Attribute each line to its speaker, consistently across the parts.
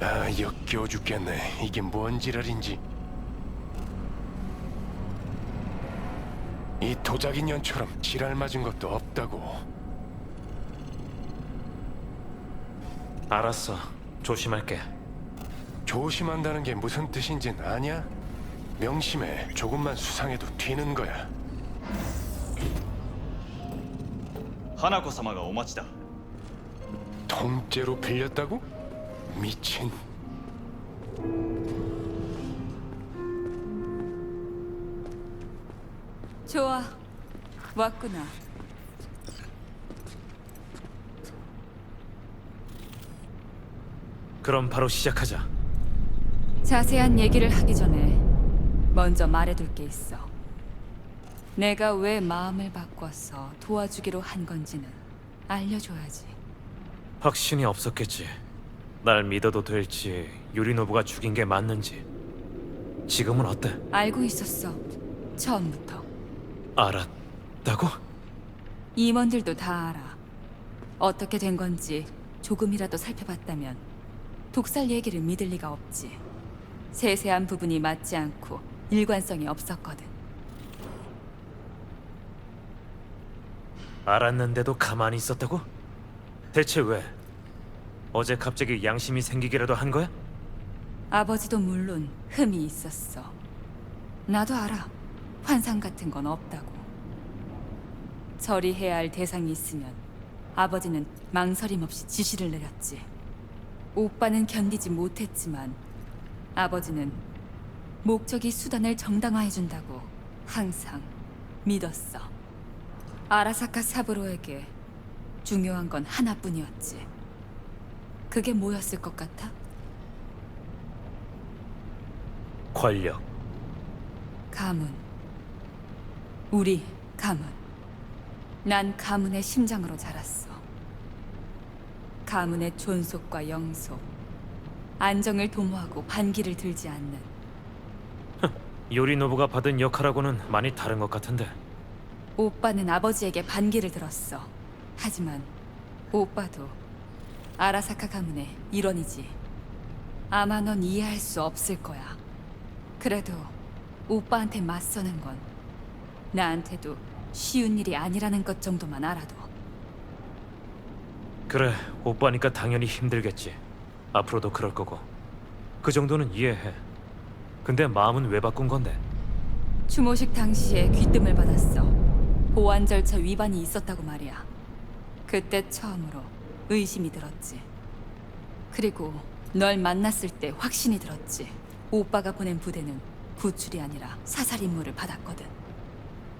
Speaker 1: 아, 역겨워 죽겠네. 이게 뭔 지랄인지. 이 도자기 년처럼 지랄 맞은 것도 없다고.
Speaker 2: 알았어. 조심할게.
Speaker 1: 조심한다는 게 무슨 뜻인진 아냐? 명심해. 조금만 수상해도 튀는 거야.
Speaker 3: 하나코 사마가 오마치다.
Speaker 1: 통째로 빌렸다고? 미친.
Speaker 4: 좋아. 왔구나.
Speaker 2: 그럼 바로 시작하자.
Speaker 4: 자세한 얘기를 하기 전에 먼저 말해둘 게 있어. 내가 왜 마음을 바꿔서 도와주기로 한 건지는 알려줘야지.
Speaker 2: 확신이 없었겠지. 날 믿어도 될지 유리노부가 죽인 게 맞는지. 지금은 어때?
Speaker 4: 알고 있었어. 처음부터.
Speaker 2: 알았다고?
Speaker 4: 임원들도 다 알아. 어떻게 된 건지 조금이라도 살펴봤다면 독살 얘기를 믿을 리가 없지. 세세한 부분이 맞지 않고 일관성이 없었거든.
Speaker 2: 알았는데도 가만히 있었다고? 대체 왜? 어제 갑자기 양심이 생기기라도 한 거야?
Speaker 4: 아버지도 물론 흠이 있었어. 나도 알아. 환상 같은 건 없다고. 처리해야 할 대상이 있으면 아버지는 망설임 없이 지시를 내렸지. 오빠는 견디지 못했지만 아버지는 목적이 수단을 정당화해준다고 항상 믿었어. 아라사카 사부로에게 중요한 건 하나뿐이었지. 그게 뭐였을 것 같아?
Speaker 2: 권력.
Speaker 4: 가문. 우리 가문. 난 가문의 심장으로 자랐어. 가문의 존속과 영속. 안정을 도모하고 반기를 들지 않는
Speaker 2: 요리노부가 받은 역할하고는 많이 다른 것 같은데.
Speaker 4: 오빠는 아버지에게 반기를 들었어. 하지만 오빠도 아라사카 가문의 일원이지. 아마 넌 이해할 수 없을 거야. 그래도 오빠한테 맞서는 건 나한테도 쉬운 일이 아니라는 것 정도만 알아도
Speaker 2: 그래, 오빠니까 당연히 힘들겠지. 앞으로도 그럴 거고. 그 정도는 이해해. 근데 마음은 왜 바꾼 건데?
Speaker 4: 추모식 당시에 귀뜸을 받았어. 보안 절차 위반이 있었다고 말이야. 그때 처음으로 의심이 들었지. 그리고 널 만났을 때 확신이 들었지. 오빠가 보낸 부대는 구출이 아니라 사살 임무를 받았거든.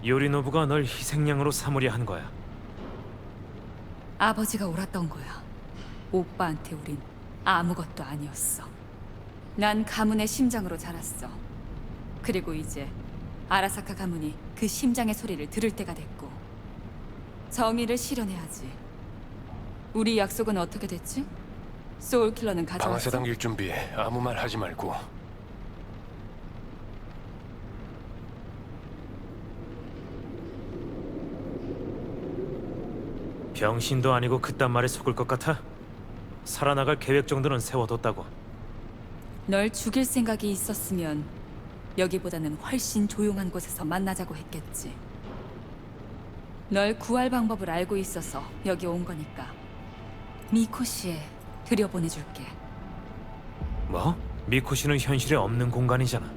Speaker 2: 요리노부가 널 희생양으로 삼으려 한 거야.
Speaker 4: 아버지가 옳았던 거야. 오빠한테 우린 아무것도 아니었어. 난 가문의 심장으로 자랐어. 그리고 이제 아라사카 가문이 그 심장의 소리를 들을 때가 됐고 정의를 실현해야지. 우리 약속은 어떻게 됐지? 소울킬러는
Speaker 1: 방아쇠
Speaker 4: 가져왔어.
Speaker 1: 당길 준비해. 아무 말 하지 말고.
Speaker 2: 병신도 아니고 그딴 말에 속을 것 같아? 살아나갈 계획 정도는 세워뒀다고.
Speaker 4: 널 죽일 생각이 있었으면 여기보다는 훨씬 조용한 곳에서 만나자고 했겠지. 널 구할 방법을 알고 있어서 여기 온 거니까. 미코시에 들여보내줄게.
Speaker 2: 뭐? 미코시는 현실에 없는 공간이잖아.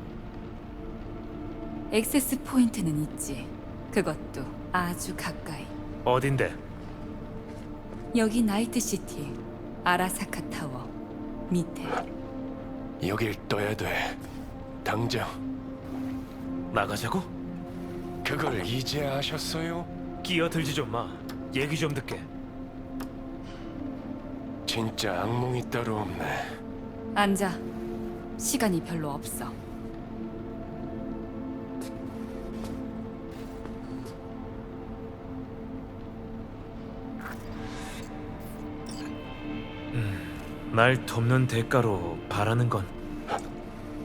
Speaker 4: 액세스 포인트는 있지. 그것도 아주 가까이.
Speaker 2: 어딘데?
Speaker 4: 여기 나이트 시티, 아라사카 타워 밑에.
Speaker 1: 여길 떠야 돼. 당장.
Speaker 2: 나가자고?
Speaker 1: 그걸 이제 아셨어요?
Speaker 2: 끼어들지 좀 마. 얘기 좀 듣게.
Speaker 1: 진짜 악몽이 따로 없네.
Speaker 4: 앉아. 시간이 별로 없어.
Speaker 2: 날 돕는 대가로 바라는 건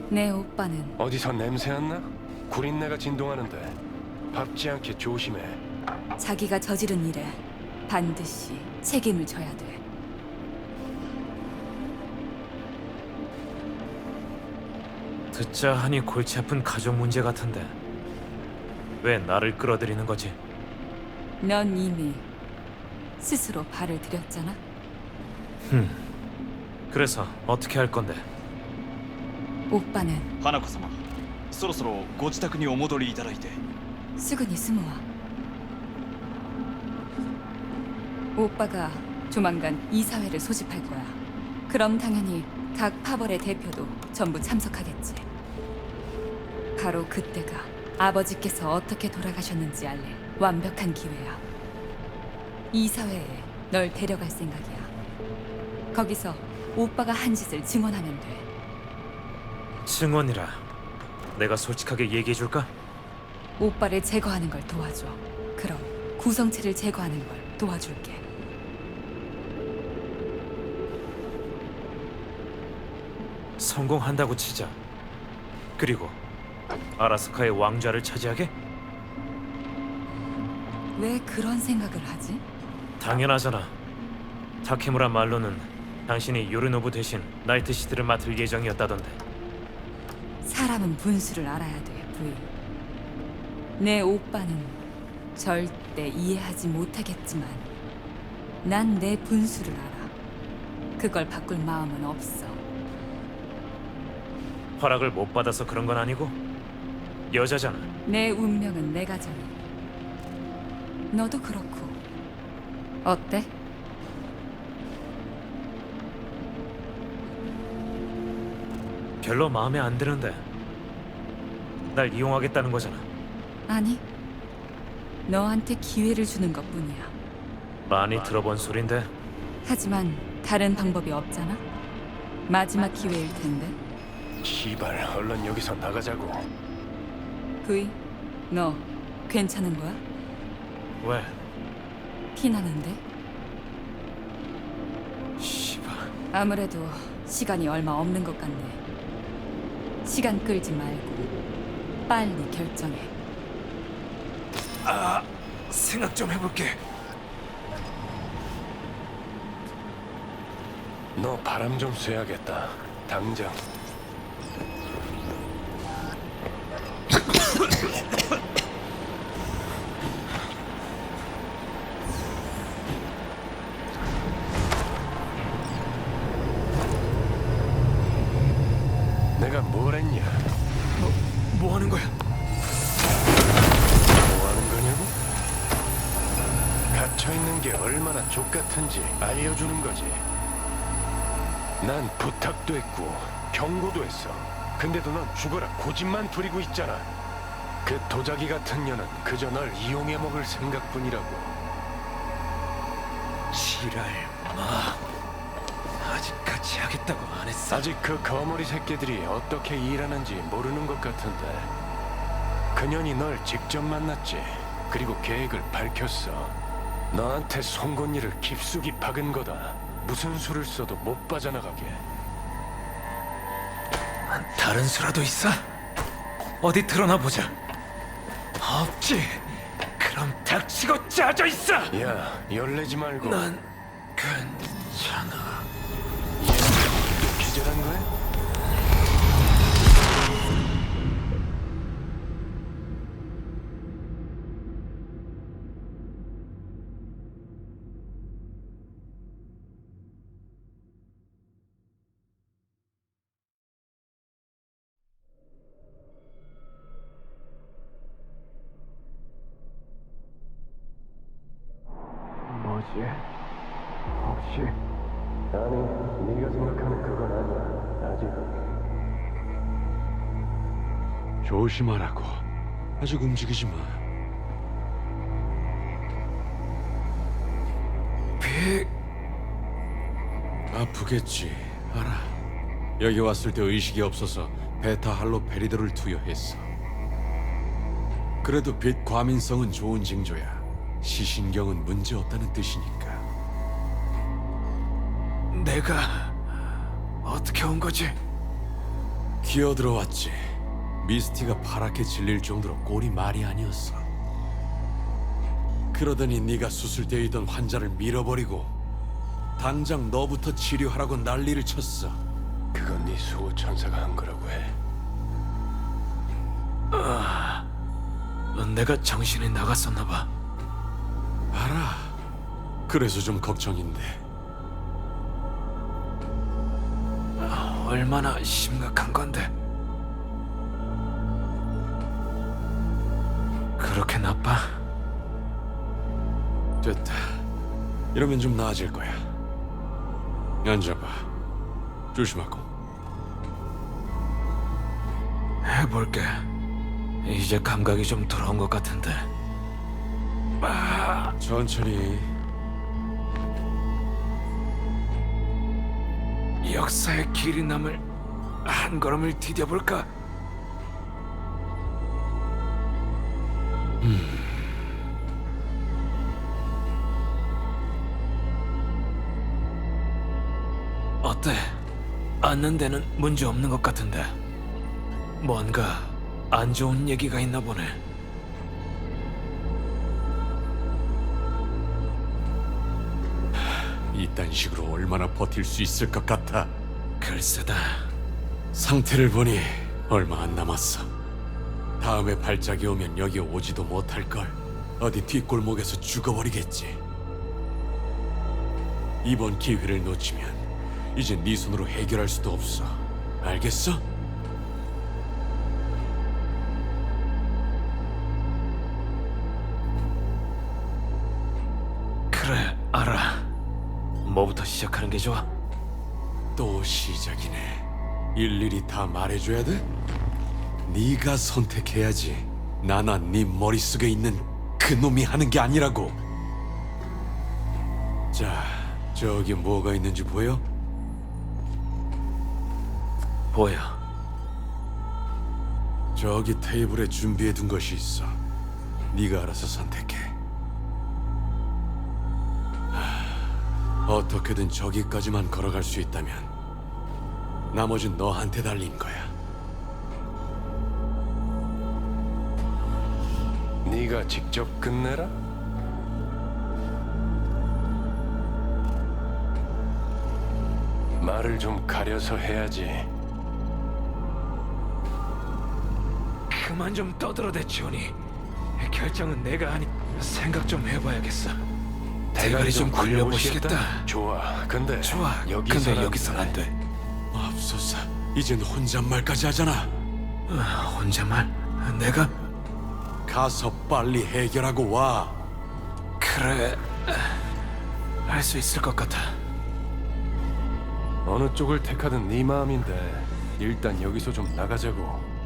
Speaker 4: 내 오빠는
Speaker 1: 어디서 냄새 안 나? 구린내가 진동하는데 밟지 않게 조심해.
Speaker 4: 자기가 저지른 일에 반드시 책임을 져야 돼.
Speaker 2: 듣자 하니 골치 아픈 가족 문제 같은데 왜 나를 끌어들이는 거지?
Speaker 4: 넌 이미 스스로 발을 들였잖아.
Speaker 2: 그래서 어떻게 할 건데?
Speaker 4: 오빠는
Speaker 3: 花子様そろそろご自宅にお戻りいただいて
Speaker 4: 수근이 스모아. 오빠가 조만간 이사회를 소집할 거야. 그럼 당연히 각 파벌의 대표도 전부 참석하겠지. 바로 그때가 아버지께서 어떻게 돌아가셨는지 알릴 완벽한 기회야. 이사회에 널 데려갈 생각이야. 거기서 오빠가 한 짓을 증언하면 돼.
Speaker 2: 증언이라 내가 솔직하게 얘기해 줄까?
Speaker 4: 오빠를 제거하는 걸 도와줘. 그럼 구성체를 제거하는 걸 도와줄게.
Speaker 2: 성공한다고 치자. 그리고 아라스카의 왕좌를 차지하게?
Speaker 4: 왜 그런 생각을 하지?
Speaker 2: 당연하잖아. 타케무라 말로는 당신이 요르노부 대신 나이트 시드를 맡을 예정이었다던데.
Speaker 4: 사람은 분수를 알아야 돼, 부인. 내 오빠는 절대 이해하지 못하겠지만 난 내 분수를 알아. 그걸 바꿀 마음은 없어.
Speaker 2: 허락을 못 받아서 그런 건 아니고 여자잖아.
Speaker 4: 내 운명은 내가 정해. 너도 그렇고. 어때?
Speaker 2: 별로 마음에 안 드는데 날 이용하겠다는 거잖아.
Speaker 4: 아니. 너한테 기회를 주는 것뿐이야.
Speaker 2: 많이 들어본 소린데
Speaker 4: 하지만 다른 방법이 없잖아. 마지막 기회일 텐데.
Speaker 1: 시발, 얼른 여기서 나가자고.
Speaker 4: 부인, 너 괜찮은 거야?
Speaker 2: 왜?
Speaker 4: 피나는데?
Speaker 2: 씨발.
Speaker 4: 아무래도 시간이 얼마 없는 것 같네. 시간 끌지 말고 빨리 결정해.
Speaker 2: 생각 좀 해볼게.
Speaker 1: 너 바람 좀 쐬야겠다. 당장. 같은지 알려주는 거지. 난 부탁도 했고 경고도 했어. 근데도 넌 죽어라 고집만 부리고 있잖아. 그 도자기 같은 년은 그저 널 이용해 먹을 생각뿐이라고.
Speaker 2: 지랄 마. 아직 같이 하겠다고 안 했어.
Speaker 1: 아직 그 거머리 새끼들이 어떻게 일하는지 모르는 것 같은데. 그년이 널 직접 만났지. 그리고 계획을 밝혔어. 너한테 송곳니를 깊숙이 박은 거다. 무슨 수를 써도 못 빠져나가게.
Speaker 2: 다른 수라도 있어? 어디 드러나 보자. 없지. 그럼 닥치고 짜져 있어.
Speaker 1: 야, 열내지 말고.
Speaker 2: 난괜
Speaker 1: 아니, 네가 생각하는 그건 아니야. 아직은.
Speaker 5: 조심하라고. 아직 움직이지 마.
Speaker 2: 빅
Speaker 5: 아프겠지. 알아. 여기 왔을 때 의식이 없어서 베타 할로페리드를 투여했어. 그래도 빛 과민성은 좋은 징조야. 시신경은 문제 없다는 뜻이니까.
Speaker 2: 내가 어떻게 온 거지?
Speaker 5: 기어 들어왔지. 미스티가 파랗게 질릴 정도로 꼴이 말이 아니었어. 그러더니 네가 수술대에 있던 환자를 밀어버리고 당장 너부터 치료하라고 난리를 쳤어.
Speaker 1: 그건 네 수호 천사가 한 거라고 해.
Speaker 2: 내가 정신이 나갔었나 봐.
Speaker 5: 알아. 그래서 좀 걱정인데.
Speaker 2: 얼마나 심각한 건데? 그렇게 나빠?
Speaker 5: 됐다. 이러면 좀 나아질 거야. 앉아봐. 조심하고.
Speaker 2: 해볼게. 이제 감각이 좀 돌아온 것 같은데.
Speaker 5: 천천히.
Speaker 2: 역사의 길이 남을 한 걸음을 디뎌볼까? 어때? 앉는 데는 문제 없는 것 같은데 뭔가 안 좋은 얘기가 있나 보네.
Speaker 5: 이딴 식으로 얼마나 버틸 수 있을 것 같아.
Speaker 2: 글쎄다.
Speaker 5: 상태를 보니 얼마 안 남았어. 다음에 발작이 오면 여기 오지도 못할 걸. 어디 뒷골목에서 죽어버리겠지. 이번 기회를 놓치면 이제 네 손으로 해결할 수도 없어. 알겠어?
Speaker 2: 시작하는 게 좋아?
Speaker 5: 또 시작이네. 일일이 다 말해줘야 돼? 네가 선택해야지. 나나 네 머릿속에 있는 그 놈이 하는 게 아니라고. 자, 저기 뭐가 있는지 보여?
Speaker 2: 보여.
Speaker 5: 저기 테이블에 준비해둔 것이 있어. 네가 알아서 선택해. 어떻게든 저기까지만 걸어갈 수 있다면 나머진 너한테 달린 거야.
Speaker 1: 네가 직접 끝내라. 말을 좀 가려서 해야지.
Speaker 2: 그만 좀 떠들어대, 지원이. 결정은 내가 아니. 생각 좀 해봐야겠어. 대가리 좀 굴려보시겠다.
Speaker 1: 좋아. 근데
Speaker 2: 좋아.
Speaker 1: 여기서
Speaker 2: 근데 여기선 안 돼.
Speaker 5: 맙소사, 이젠 혼잣말까지 하잖아.
Speaker 2: 아, 혼자말? 내가
Speaker 5: 가서 빨리 해결하고 와.
Speaker 2: 그래. 할 수 있을 것 같아.
Speaker 1: 어느 쪽을 택하든 네 마음인데 일단 여기서 좀 나가자고.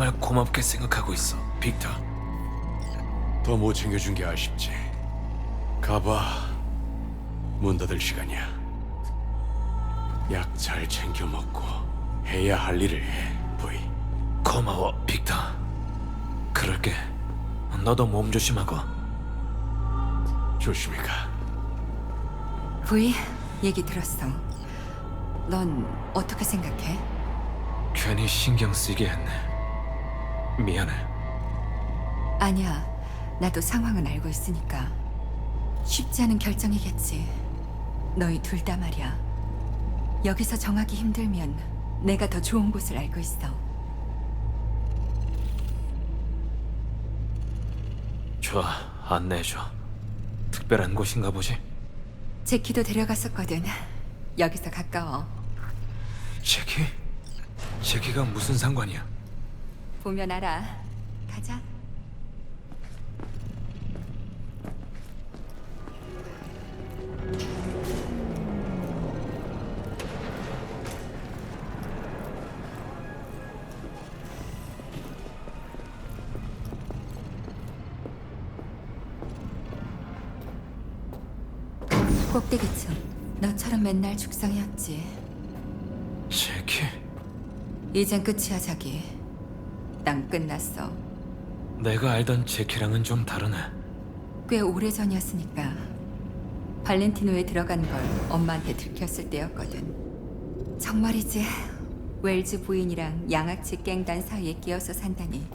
Speaker 2: 정말 고맙게 생각하고 있어, 빅터.
Speaker 5: 더 못 챙겨준 게 아쉽지. 가봐. 문 닫을 시간이야. 약 잘 챙겨 먹고 해야 할 일을 해, 부이.
Speaker 2: 고마워, 빅터. 그럴게. 너도 몸 조심하고.
Speaker 5: 조심히 가.
Speaker 4: 부이, 얘기 들었어. 넌 어떻게 생각해?
Speaker 2: 괜히 신경 쓰게 했네. 미안해.
Speaker 4: 아니야. 나도 상황은 알고 있으니까. 쉽지 않은 결정이겠지. 너희 둘 다 말이야. 여기서 정하기 힘들면 내가 더 좋은 곳을 알고 있어.
Speaker 2: 좋아, 안내해줘. 특별한 곳인가 보지?
Speaker 4: 제키도 데려갔었거든. 여기서 가까워.
Speaker 2: 제키? 제키가 무슨 상관이야?
Speaker 4: 보면 알아. 가자. 꼭대기층. 너처럼 맨날 죽상이었지.
Speaker 2: 제키?
Speaker 4: 이젠 끝이야, 자기. 난 끝났어.
Speaker 2: 내가 알던 제키랑은 좀 다르네.
Speaker 4: 꽤 오래전이었으니까. 발렌티노에 들어간 걸 엄마한테 들켰을 때였거든. 정말이지. 웰즈 부인이랑 양아치 깽단 사이에 끼어서 산다니.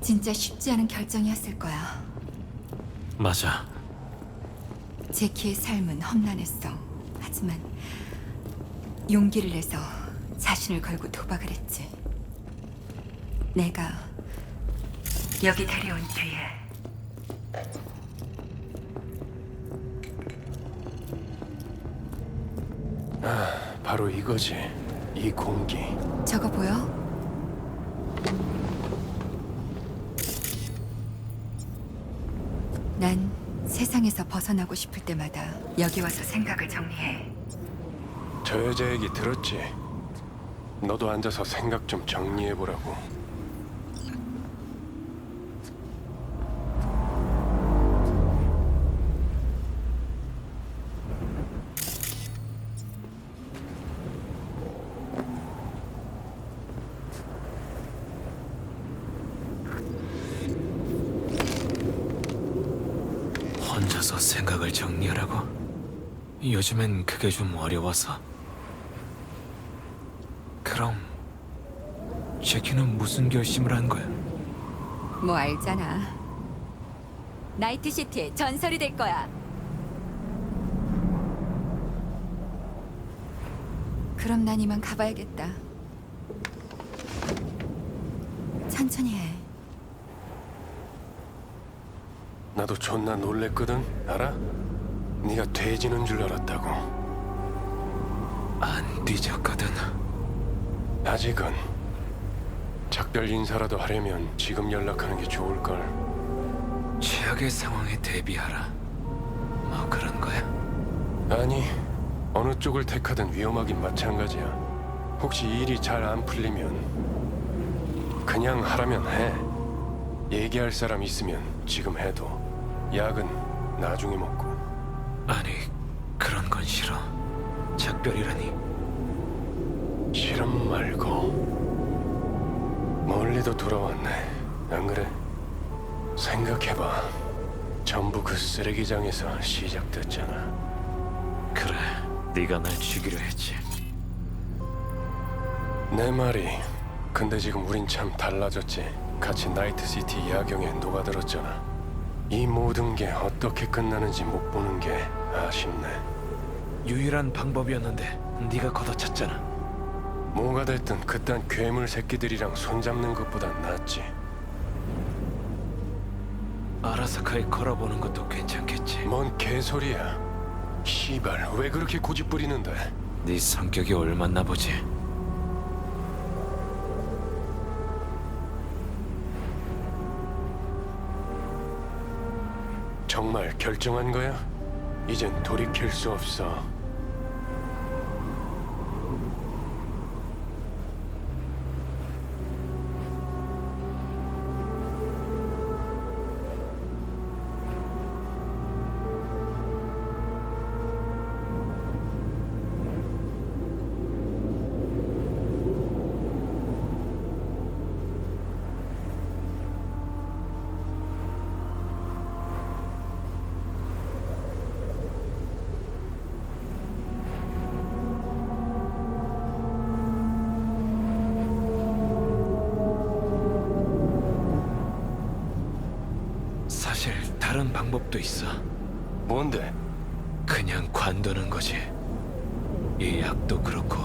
Speaker 4: 진짜 쉽지 않은 결정이었을 거야.
Speaker 2: 맞아.
Speaker 4: 제키의 삶은 험난했어. 하지만 용기를 내서 자신을 걸고 도박을 했지. 내가 여기 데려온 뒤에
Speaker 1: 바로 이거지. 이 공기.
Speaker 4: 저거 보여? 난 세상에서 벗어나고 싶을 때마다 여기 와서 생각을 정리해.
Speaker 1: 저 여자 얘기 들었지? 너도 앉아서 생각 좀 정리해 보라고.
Speaker 2: 생각을 정리하라고? 요즘엔 그게 좀 어려워서. 그럼 제키는 무슨 결심을 한 거야?
Speaker 4: 뭐 알잖아. 나이트시티의 전설이 될 거야. 그럼 난 이만 가봐야겠다. 천천히 해.
Speaker 1: 나도 존나 놀랬거든. 알아? 네가 돼지는 줄 알았다고.
Speaker 2: 안 뒤졌거든.
Speaker 1: 아직은 작별 인사라도 하려면 지금 연락하는 게 좋을 걸.
Speaker 2: 최악의 상황에 대비하라. 뭐 그런 거야?
Speaker 1: 아니 어느 쪽을 택하든 위험하긴 마찬가지야. 혹시 일이 잘 안 풀리면 그냥 하라면 해. 얘기할 사람 있으면 지금 해도 약은 나중에 먹고.
Speaker 2: 아니 그런 건 싫어. 작별이라니.
Speaker 1: 실험 말고 멀리도 돌아왔네. 안 그래? 생각해봐. 전부 그 쓰레기장에서 시작됐잖아.
Speaker 2: 그래, 네가 날 죽이려 했지.
Speaker 1: 내 말이. 근데 지금 우린 참 달라졌지. 같이 나이트시티 야경에 녹아들었잖아. 이 모든 게 어떻게 끝나는지 못 보는 게 아쉽네.
Speaker 2: 유일한 방법이었는데 네가 걷어찼잖아.
Speaker 1: 뭐가 됐든 그딴 괴물 새끼들이랑 손잡는 것보단 낫지.
Speaker 2: 아라사카에 걸어보는 것도 괜찮겠지.
Speaker 1: 뭔 개소리야. 시발, 왜 그렇게 고집 부리는데?
Speaker 2: 네 성격이 옳맞나 보지.
Speaker 1: 결정한 거야? 이젠 돌이킬 수 없어.
Speaker 2: 방법도 있어.
Speaker 1: 뭔데?
Speaker 2: 그냥 관두는 거지. 이 약도 그렇고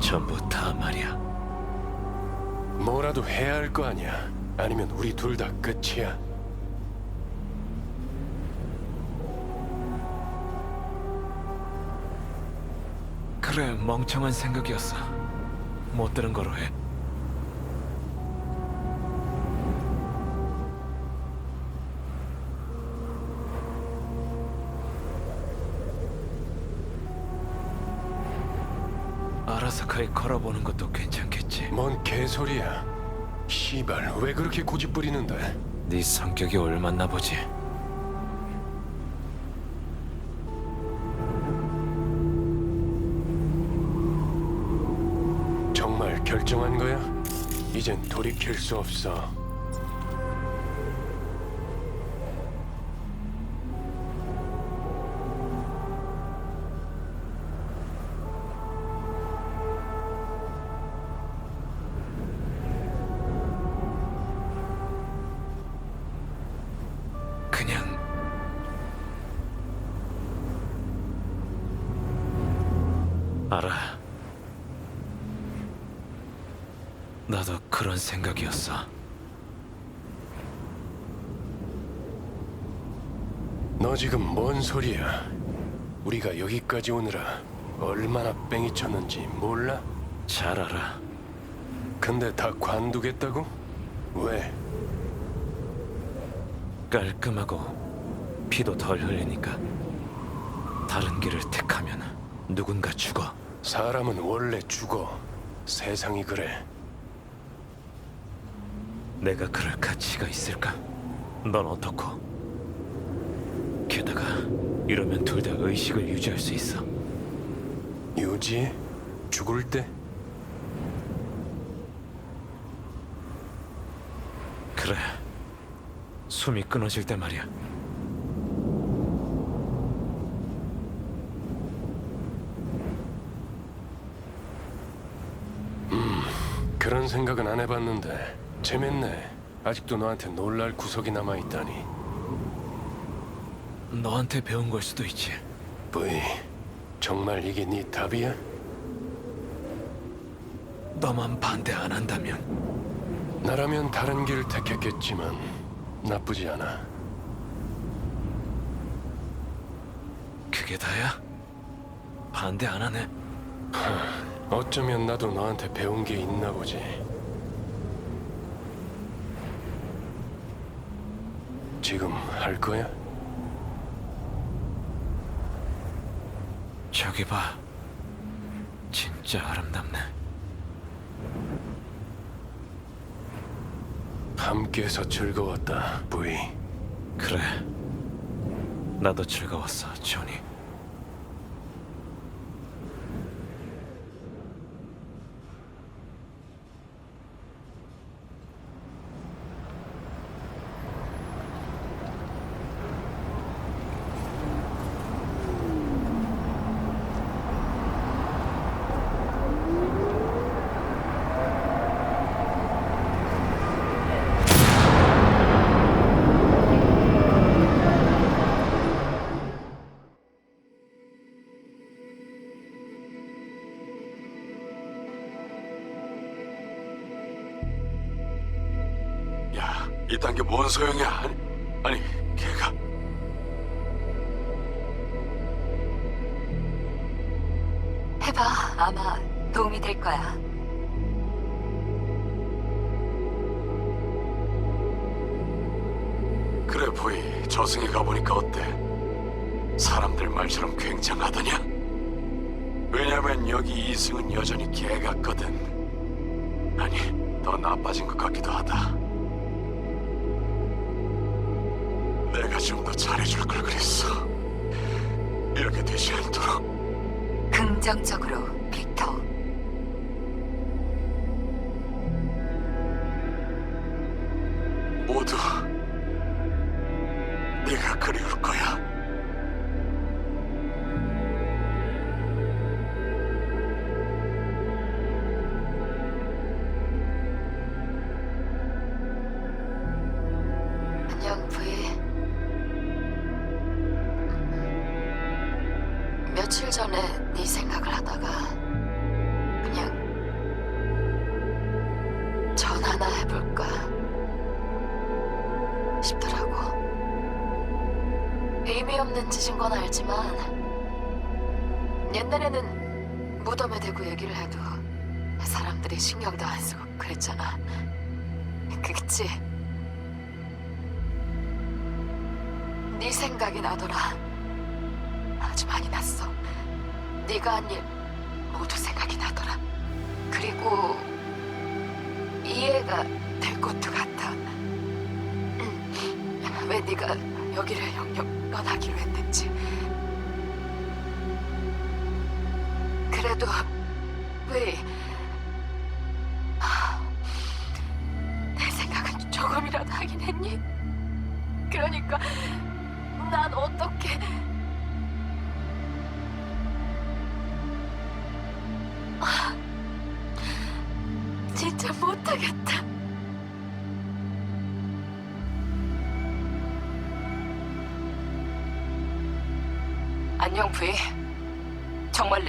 Speaker 2: 전부 다 말이야.
Speaker 1: 뭐라도 해야 할 거 아니야. 아니면 우리 둘 다 끝이야.
Speaker 2: 그래, 멍청한 생각이었어. 못 들은 거로 해. 아라사카에 걸어보는 것도 괜찮겠지.
Speaker 1: 뭔 개소리야. 시발, 왜 그렇게 고집 부리는데?
Speaker 2: 네 성격이 옳맞나 보지.
Speaker 1: 정말 결정한 거야? 이젠 돌이킬 수 없어.
Speaker 2: 생각이었어.
Speaker 1: 너 지금 뭔 소리야? 우리가 여기까지 오느라 얼마나 뺑이 쳤는지 몰라?
Speaker 2: 잘 알아.
Speaker 1: 근데 다 관두겠다고? 왜?
Speaker 2: 깔끔하고 피도 덜 흘리니까 다른 길을 택하면 누군가 죽어.
Speaker 1: 사람은 원래 죽어. 세상이 그래.
Speaker 2: 내가 그럴 가치가 있을까? 넌 어떻고? 게다가 이러면 둘 다 의식을 유지할 수 있어.
Speaker 1: 유지? 죽을 때?
Speaker 2: 그래. 숨이 끊어질 때 말이야.
Speaker 1: 그런 생각은 안 해봤는데 재밌네. 아직도 너한테 놀랄 구석이 남아 있다니.
Speaker 2: 너한테 배운 걸 수도 있지.
Speaker 1: 브이, 정말 이게 네 답이야?
Speaker 2: 너만 반대 안 한다면
Speaker 1: 나라면 다른 길을 택했겠지만 나쁘지 않아.
Speaker 2: 그게 다야? 반대 안 하네.
Speaker 1: 어쩌면 나도 너한테 배운 게 있나 보지. 지금 할 거야?
Speaker 2: 저기 봐. 진짜 아름답네.
Speaker 1: 함께해서 즐거웠다, 브이.
Speaker 2: 그래. 나도 즐거웠어, 조니.
Speaker 5: 뭔 소용이야? 아니, 아니, 걔가
Speaker 4: 해봐. 아마 도움이 될 거야.
Speaker 5: 그래 보이 저승에 가보니까 어때? 사람들 말처럼 굉장하더냐? 왜냐면 여기 이승은 여전히 개 같거든 아니 더 나빠진 것 같기도 하다 좀 더 잘해줄 걸 그랬어. 이렇게 되지 않도록.
Speaker 4: 긍정적으로,
Speaker 5: 네
Speaker 6: 생각이 나더라. 아주 많이 났어. 네가 한 일 모두 생각이 나더라. 그리고 이해가 될 것도 같아. 음, 왜 네가 여기를 영영 떠나기로 했는지. 그래도 왜?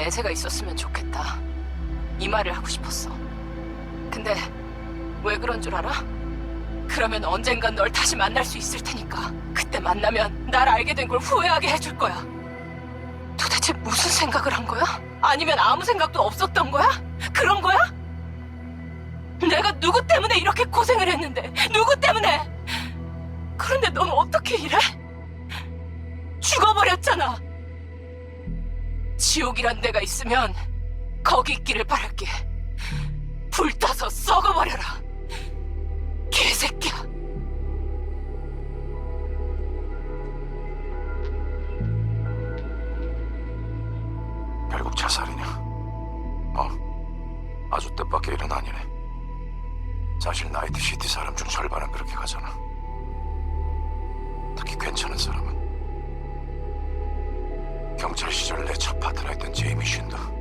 Speaker 6: 내세가 있었으면 좋겠다. 이 말을 하고 싶었어. 근데 왜 그런 줄 알아? 그러면 언젠간 널 다시 만날 수 있을 테니까. 그때 만나면 날 알게 된 걸 후회하게 해줄 거야. 도대체 무슨 생각을 한 거야? 아니면 아무 생각도 없었던 거야? 그런 거야? 내가 누구 때문에 이렇게 고생을 했는데 누구 때문에? 그런데 넌 어떻게 이래? 죽어버렸잖아. 지옥이란 데가 있으면 거기 있기를 바랄게. 불 타서 썩어버려라. 개새끼야.
Speaker 7: 결국 자살이냐? 어, 아주 뜻밖의 일은 아니네. 사실 나이트 시티 사람 중 절반은 그렇게 가잖아. 특히 괜찮은 사람은 경찰 시절 내 첫 파트너였던 제이미 쉰도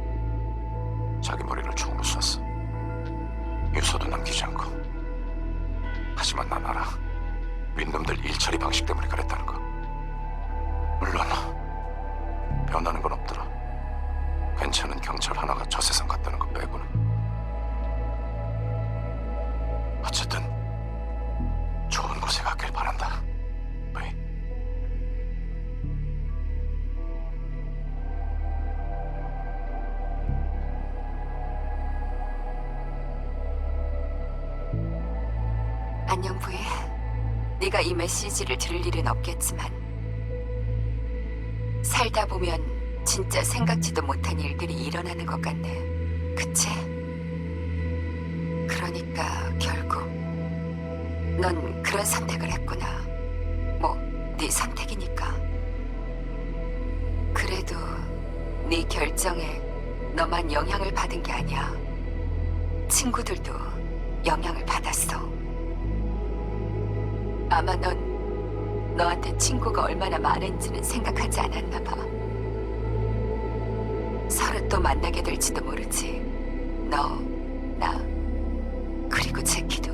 Speaker 6: 메시지를 들을 일은 없겠지만 살다 보면 진짜 생각지도 못한 일들이 일어나는 것 같네. 그치? 그러니까 결국 넌 그런 선택을 했구나. 뭐 네 선택이니까. 그래도 네 결정에 너만 영향을 받은 게 아니야. 친구들도 영향을 받았어. 아마 넌 너한테 친구가 얼마나 많은지는 생각하지 않았나 봐. 서로 또 만나게 될지도 모르지. 너, 나, 그리고 제키도.